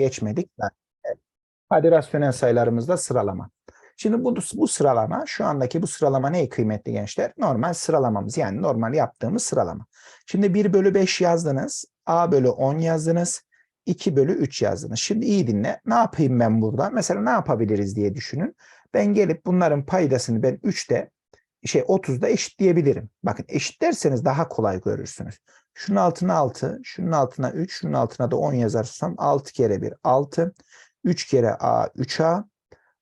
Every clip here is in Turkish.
Geçmedik. Evet. Hadi rasyonel sayılarımızda sıralama. Şimdi bu, bu sıralama, şu andaki bu sıralama ne kıymetli gençler? Normal sıralamamız yani normal yaptığımız sıralama. Şimdi 1 bölü 5 yazdınız, A bölü 10 yazdınız, 2 bölü 3 yazdınız. Şimdi iyi dinle. Ne yapayım ben burada? Mesela ne yapabiliriz diye düşünün. Ben gelip bunların paydasını ben 3'te şey 30'da eşitleyebilirim. Bakın eşitlerseniz daha kolay görürsünüz. Şunun altına 6, şunun altına 3, şunun altına da 10 yazarsam 6 kere 1 6, 3 kere A 3A,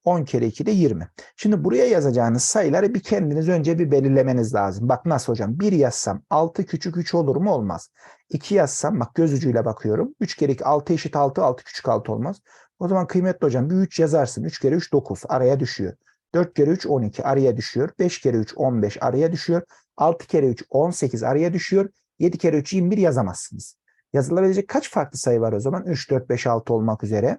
10 kere 2 de 20. Şimdi buraya yazacağınız sayıları bir kendiniz önce bir belirlemeniz lazım. Bak nasıl hocam? 1 yazsam 6 küçük 3 olur mu? Olmaz. 2 yazsam bak göz ucuyla bakıyorum. 3 kere 2 6 eşit 6, 6 küçük 6 olmaz. O zaman kıymetli hocam bir 3 yazarsın. 3 kere 3 9 araya düşüyor. 4 kere 3 12 araya düşüyor. 5 kere 3 15 araya düşüyor. 6 kere 3 18 araya düşüyor. 7 kere 3 21 yazamazsınız. Yazılabilecek kaç farklı sayı var o zaman? 3, 4, 5, 6 olmak üzere.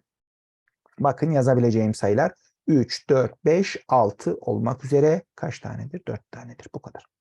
Bakın yazabileceğim sayılar 3, 4, 5, 6 olmak üzere kaç tanedir? 4 tanedir. Bu kadar.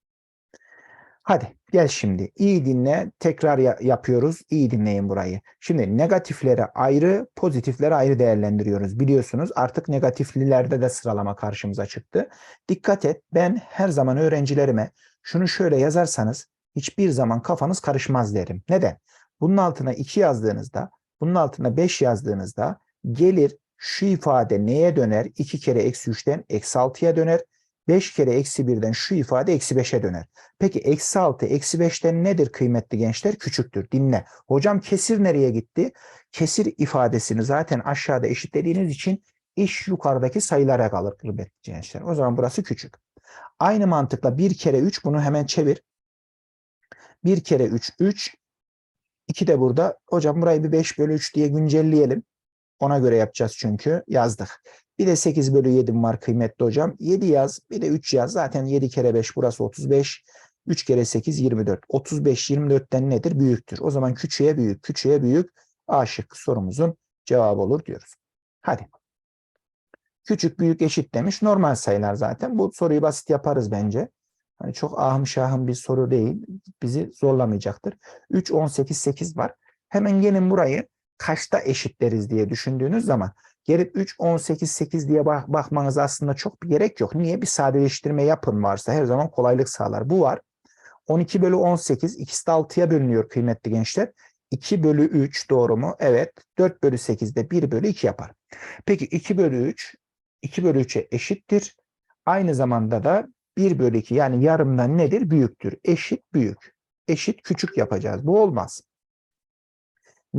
Hadi gel şimdi. İyi dinle. Tekrar ya- yapıyoruz. İyi dinleyin burayı. Şimdi negatiflere ayrı, pozitiflere ayrı değerlendiriyoruz. Biliyorsunuz artık negatiflilerde de sıralama karşımıza çıktı. Dikkat et. Ben her zaman öğrencilerime şunu şöyle yazarsanız hiçbir zaman kafanız karışmaz derim. Neden? Bunun altına 2 yazdığınızda, bunun altına 5 yazdığınızda gelir şu ifade neye döner? 2 kere eksi 3'ten eksi 6'ya döner. 5 kere eksi 1'den şu ifade eksi 5'e döner. Peki eksi 6 eksi 5'ten nedir kıymetli gençler? Küçüktür. Dinle. Hocam kesir nereye gitti? Kesir ifadesini zaten aşağıda eşitlediğiniz için iş yukarıdaki sayılara kalır kıymetli gençler. O zaman burası küçük. Aynı mantıkla 1 kere 3 bunu hemen çevir. 1 kere 3 3. 2 de burada. Hocam burayı bir 5 bölü 3 diye güncelleyelim. Ona göre yapacağız çünkü yazdık. Bir de 8 bölü 7 var kıymetli hocam. 7 yaz bir de 3 yaz. Zaten 7 kere 5 burası 35. 3 kere 8 24. 35 24'ten nedir? Büyüktür. O zaman küçüğe büyük, küçüğe büyük A şıkkı sorumuzun cevabı olur diyoruz. Hadi. Küçük büyük eşit demiş. Normal sayılar zaten. Bu soruyu basit yaparız bence. Hani çok ahım şahım bir soru değil. Bizi zorlamayacaktır. 3, 18, 8 var. Hemen gelin burayı kaçta eşitleriz diye düşündüğünüz zaman gelip 3, 18, 8 diye bak bakmanız aslında çok bir gerek yok. Niye? Bir sadeleştirme yapın varsa her zaman kolaylık sağlar. Bu var. 12 bölü 18 ikisi de 6'ya bölünüyor kıymetli gençler. 2 bölü 3 doğru mu? Evet. 4 bölü 8 de 1 bölü 2 yapar. Peki 2 bölü 3 2 bölü 3'e eşittir. Aynı zamanda da 1 bölü 2 yani yarımdan nedir? Büyüktür. Eşit büyük. Eşit küçük yapacağız. Bu olmaz.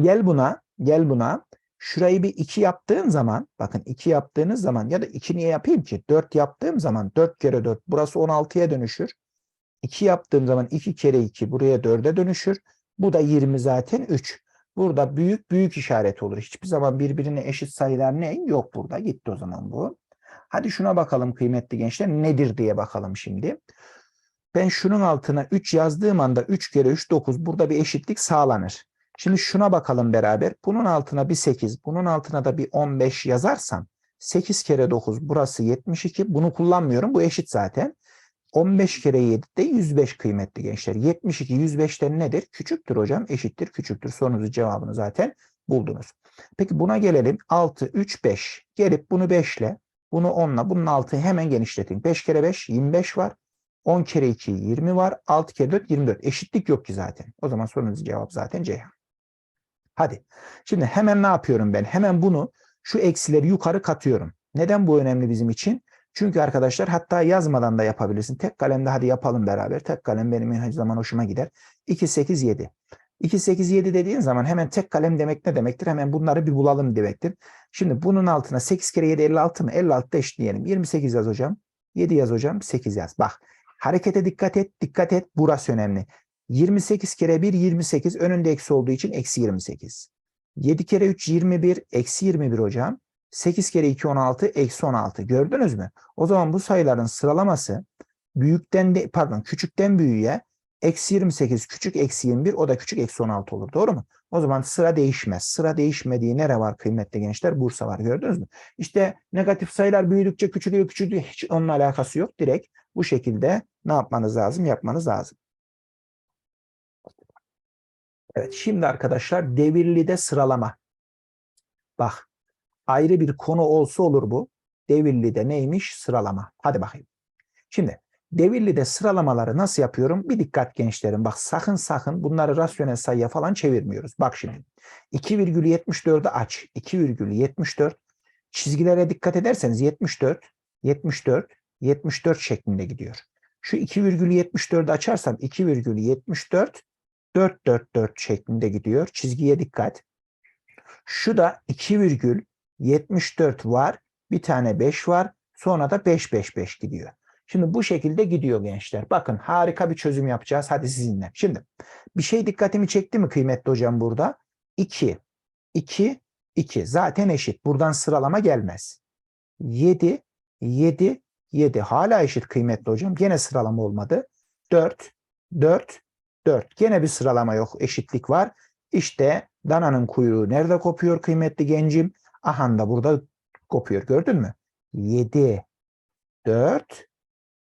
Gel buna, gel buna. Şurayı bir 2 yaptığın zaman, bakın 2 yaptığınız zaman ya da 2 niye yapayım ki? 4 yaptığım zaman 4 kere 4 burası 16'ya dönüşür. 2 yaptığım zaman 2 kere 2 buraya 4'e dönüşür. Bu da 20 zaten 3. Burada büyük büyük işaret olur. Hiçbir zaman birbirine eşit sayılar ne? Yok burada. Gitti o zaman bu. Hadi şuna bakalım kıymetli gençler. Nedir diye bakalım şimdi. Ben şunun altına 3 yazdığım anda 3 kere 3 9. Burada bir eşitlik sağlanır. Şimdi şuna bakalım beraber. Bunun altına bir 8, bunun altına da bir 15 yazarsam 8 kere 9 burası 72. Bunu kullanmıyorum. Bu eşit zaten. 15 kere 7 de 105 kıymetli gençler. 72 105'ten nedir? Küçüktür hocam. Eşittir küçüktür. Sorunuzun cevabını zaten buldunuz. Peki buna gelelim. 6, 3, 5. Gelip bunu 5 ile bunu 10 ile bunun 6'yı hemen genişletin. 5 kere 5 25 var. 10 kere 2 20 var. 6 kere 4 24. Eşitlik yok ki zaten. O zaman sorunuzun cevabı zaten Ceyhan. Hadi. Şimdi hemen ne yapıyorum ben? Hemen bunu şu eksileri yukarı katıyorum. Neden bu önemli bizim için? Çünkü arkadaşlar hatta yazmadan da yapabilirsin. Tek kalemde hadi yapalım beraber. Tek kalem benim her zaman hoşuma gider. 2, 8, 7. 2, 8, 7 dediğin zaman hemen tek kalem demek ne demektir? Hemen bunları bir bulalım demektir. Şimdi bunun altına 8 kere 7 56 mı? 56 da eşitleyelim. 28 yaz hocam. 7 yaz hocam. 8 yaz. Bak harekete dikkat et. Dikkat et. Burası önemli. 28 kere 1 28 önünde eksi olduğu için eksi 28. 7 kere 3 21 eksi 21 hocam. 8 kere 2 16 eksi 16 gördünüz mü? O zaman bu sayıların sıralaması büyükten de pardon küçükten büyüğe eksi 28 küçük eksi 21 o da küçük eksi 16 olur doğru mu? O zaman sıra değişmez. Sıra değişmediği nere var kıymetli gençler? Bursa var gördünüz mü? İşte negatif sayılar büyüdükçe küçülüyor küçülüyor hiç onunla alakası yok. Direkt bu şekilde ne yapmanız lazım? Yapmanız lazım. Evet şimdi arkadaşlar devirli de sıralama. Bak ayrı bir konu olsa olur bu. Devirli'de neymiş? Sıralama. Hadi bakayım. Şimdi Devirli'de sıralamaları nasıl yapıyorum? Bir dikkat gençlerim. Bak sakın sakın bunları rasyonel sayıya falan çevirmiyoruz. Bak şimdi. 2,74'ü aç. 2,74 çizgilere dikkat ederseniz 74, 74, 74 şeklinde gidiyor. Şu 2,74'ü açarsam 2,74 444 şeklinde gidiyor. Çizgiye dikkat. Şu da 2,74 var. Bir tane 5 var. Sonra da 555 gidiyor. Şimdi bu şekilde gidiyor gençler. Bakın harika bir çözüm yapacağız. Hadi sizinle. Şimdi bir şey dikkatimi çekti mi kıymetli hocam burada? 2, 2, 2. Zaten eşit. Buradan sıralama gelmez. 7, 7, 7. Hala eşit kıymetli hocam. Gene sıralama olmadı. 4, 4, 4. Gene bir sıralama yok. Eşitlik var. İşte dananın kuyruğu nerede kopuyor kıymetli gencim? Ahan da burada kopuyor. Gördün mü? 7, 4,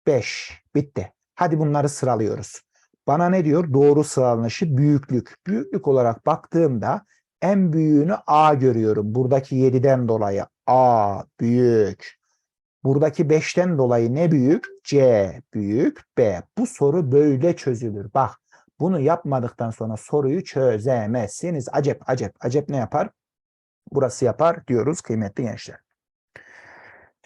5. Bitti. Hadi bunları sıralıyoruz. Bana ne diyor? Doğru sıralanışı büyüklük. Büyüklük olarak baktığımda en büyüğünü A görüyorum. Buradaki 7'den dolayı A büyük. Buradaki 5'ten dolayı ne büyük? C büyük. B. Bu soru böyle çözülür. Bak bunu yapmadıktan sonra soruyu çözemezsiniz. Acep acep acep ne yapar? Burası yapar diyoruz kıymetli gençler.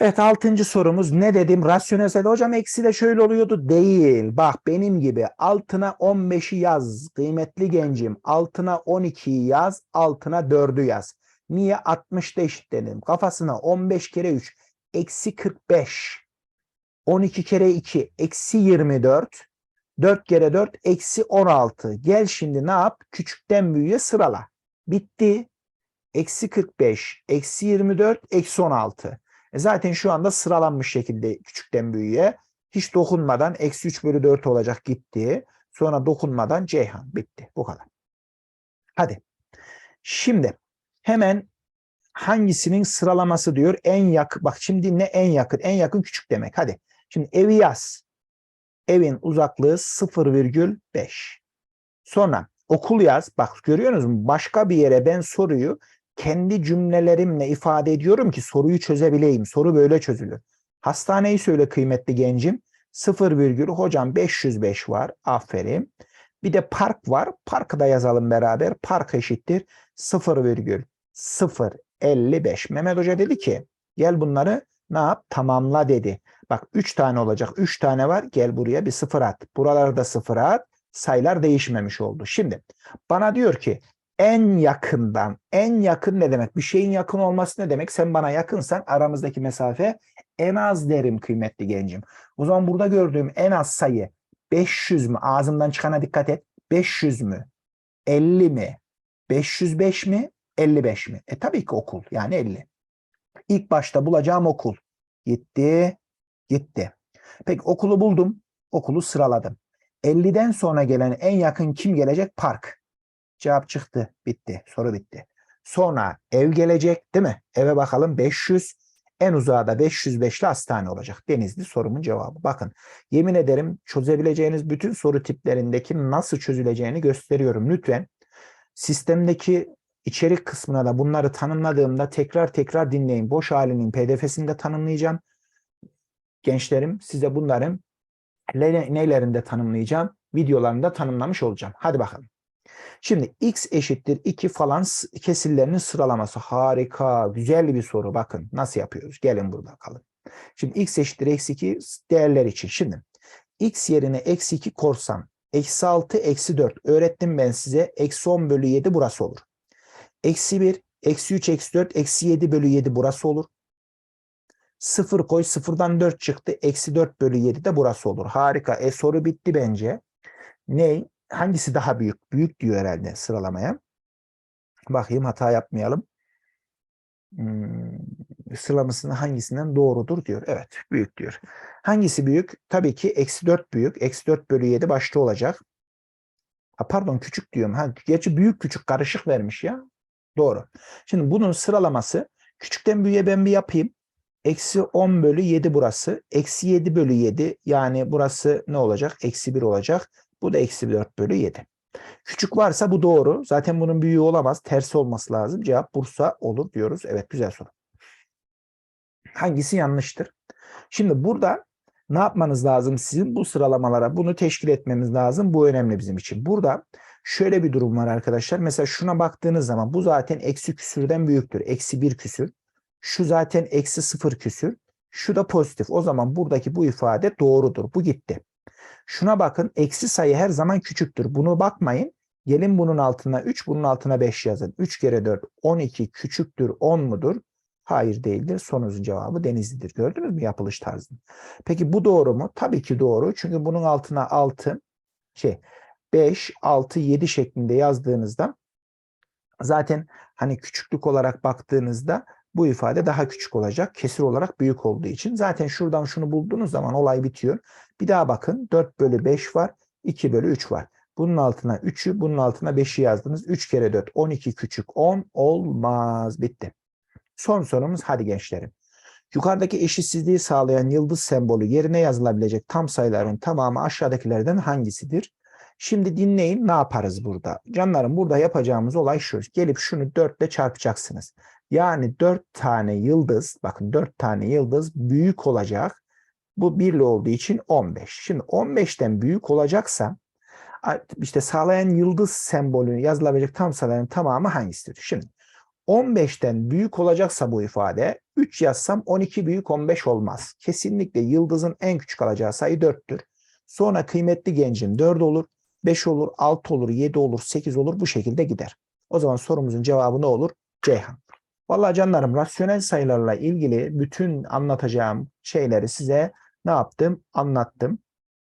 Evet altıncı sorumuz ne dedim? Rasyonel hocam eksi de şöyle oluyordu. Değil. Bak benim gibi altına 15'i yaz kıymetli gencim. Altına 12'yi yaz. Altına 4'ü yaz. Niye? 60'da eşitledim. Kafasına 15 kere 3. Eksi 45. 12 kere 2. Eksi 24. 4 kere 4. Eksi 16. Gel şimdi ne yap? Küçükten büyüğe sırala. Bitti. Eksi 45. Eksi 24. Eksi 16. E zaten şu anda sıralanmış şekilde küçükten büyüğe hiç dokunmadan eksi 3 bölü 4 olacak gitti. Sonra dokunmadan Ceyhan bitti. Bu kadar. Hadi. Şimdi hemen hangisinin sıralaması diyor en yakın. Bak şimdi ne en yakın? En yakın küçük demek. Hadi. Şimdi evi yaz. Evin uzaklığı 0,5. Sonra okul yaz. Bak görüyorsunuz mu? Başka bir yere ben soruyu kendi cümlelerimle ifade ediyorum ki soruyu çözebileyim. Soru böyle çözülür. Hastaneyi söyle kıymetli gencim. 0 virgül hocam 505 var. Aferin. Bir de park var. Parkı da yazalım beraber. Park eşittir 0 virgül 055. Mehmet Hoca dedi ki gel bunları ne yap? Tamamla dedi. Bak 3 tane olacak. 3 tane var. Gel buraya bir sıfır at. Buralarda da sıfır at. Sayılar değişmemiş oldu. Şimdi bana diyor ki en yakından, en yakın ne demek? Bir şeyin yakın olması ne demek? Sen bana yakınsan aramızdaki mesafe en az derim kıymetli gencim. O zaman burada gördüğüm en az sayı 500 mü? Ağzımdan çıkana dikkat et. 500 mü? 50 mi? 505 mi? 55 mi? E tabii ki okul. Yani 50. İlk başta bulacağım okul. Gitti. Gitti. Peki okulu buldum. Okulu sıraladım. 50'den sonra gelen en yakın kim gelecek? Park. Cevap çıktı. Bitti. Soru bitti. Sonra ev gelecek değil mi? Eve bakalım 500. En uzağa da 505'li hastane olacak. Denizli sorumun cevabı. Bakın yemin ederim çözebileceğiniz bütün soru tiplerindeki nasıl çözüleceğini gösteriyorum. Lütfen sistemdeki içerik kısmına da bunları tanımladığımda tekrar tekrar dinleyin. Boş halinin pdf'sini de tanımlayacağım. Gençlerim size bunların nelerinde tanımlayacağım? Videolarında tanımlamış olacağım. Hadi bakalım. Şimdi x eşittir 2 falan kesirlerinin sıralaması. Harika, güzel bir soru. Bakın nasıl yapıyoruz. Gelin burada bakalım. Şimdi x eşittir eksi 2 değerler için. Şimdi x yerine eksi 2 korsam eksi 6 eksi 4 öğrettim ben size. Eksi 10 bölü 7 burası olur. Eksi 1, eksi 3, eksi 4, eksi 7 bölü 7 burası olur. 0 koy 0'dan 4 çıktı. Eksi 4 bölü 7 de burası olur. Harika. E soru bitti bence. Ne? hangisi daha büyük? Büyük diyor herhalde sıralamaya. Bakayım hata yapmayalım. Hmm, sıralamasının hangisinden doğrudur diyor. Evet büyük diyor. Hangisi büyük? Tabii ki eksi 4 büyük. Eksi 4 bölü 7 başta olacak. Ha, pardon küçük diyorum. Ha, gerçi büyük küçük karışık vermiş ya. Doğru. Şimdi bunun sıralaması küçükten büyüğe ben bir yapayım. Eksi 10 bölü 7 burası. Eksi 7 bölü 7 yani burası ne olacak? Eksi 1 olacak. Bu da eksi 4 bölü 7. Küçük varsa bu doğru. Zaten bunun büyüğü olamaz. Tersi olması lazım. Cevap Bursa olur diyoruz. Evet güzel soru. Hangisi yanlıştır? Şimdi burada ne yapmanız lazım sizin bu sıralamalara bunu teşkil etmemiz lazım. Bu önemli bizim için. Burada şöyle bir durum var arkadaşlar. Mesela şuna baktığınız zaman bu zaten eksi küsürden büyüktür. Eksi bir küsür. Şu zaten eksi sıfır küsür. Şu da pozitif. O zaman buradaki bu ifade doğrudur. Bu gitti. Şuna bakın eksi sayı her zaman küçüktür. Bunu bakmayın. Gelin bunun altına 3, bunun altına 5 yazın. 3 kere 4, 12 küçüktür 10 mudur? Hayır değildir. Sorunuzun cevabı Denizli'dir. Gördünüz mü yapılış tarzını? Peki bu doğru mu? Tabii ki doğru. Çünkü bunun altına 6, şey 5, 6, 7 şeklinde yazdığınızda zaten hani küçüklük olarak baktığınızda bu ifade daha küçük olacak. Kesir olarak büyük olduğu için. Zaten şuradan şunu bulduğunuz zaman olay bitiyor. Bir daha bakın 4 bölü 5 var. 2 bölü 3 var. Bunun altına 3'ü, bunun altına 5'i yazdınız. 3 kere 4, 12 küçük 10 olmaz. Bitti. Son sorumuz hadi gençlerim. Yukarıdaki eşitsizliği sağlayan yıldız sembolü yerine yazılabilecek tam sayıların tamamı aşağıdakilerden hangisidir? Şimdi dinleyin ne yaparız burada? Canlarım burada yapacağımız olay şu. Gelip şunu 4 ile çarpacaksınız. Yani 4 tane yıldız, bakın 4 tane yıldız büyük olacak. Bu birli olduğu için 15. Şimdi 15'ten büyük olacaksa işte sağlayan yıldız sembolünü yazılabilecek tam sayıların tamamı hangisidir? Şimdi 15'ten büyük olacaksa bu ifade 3 yazsam 12 büyük 15 olmaz. Kesinlikle yıldızın en küçük alacağı sayı 4'tür. Sonra kıymetli gencin 4 olur, 5 olur, 6 olur, 7 olur, 8 olur bu şekilde gider. O zaman sorumuzun cevabı ne olur? Ceyhan. Vallahi canlarım rasyonel sayılarla ilgili bütün anlatacağım şeyleri size ne yaptım? Anlattım.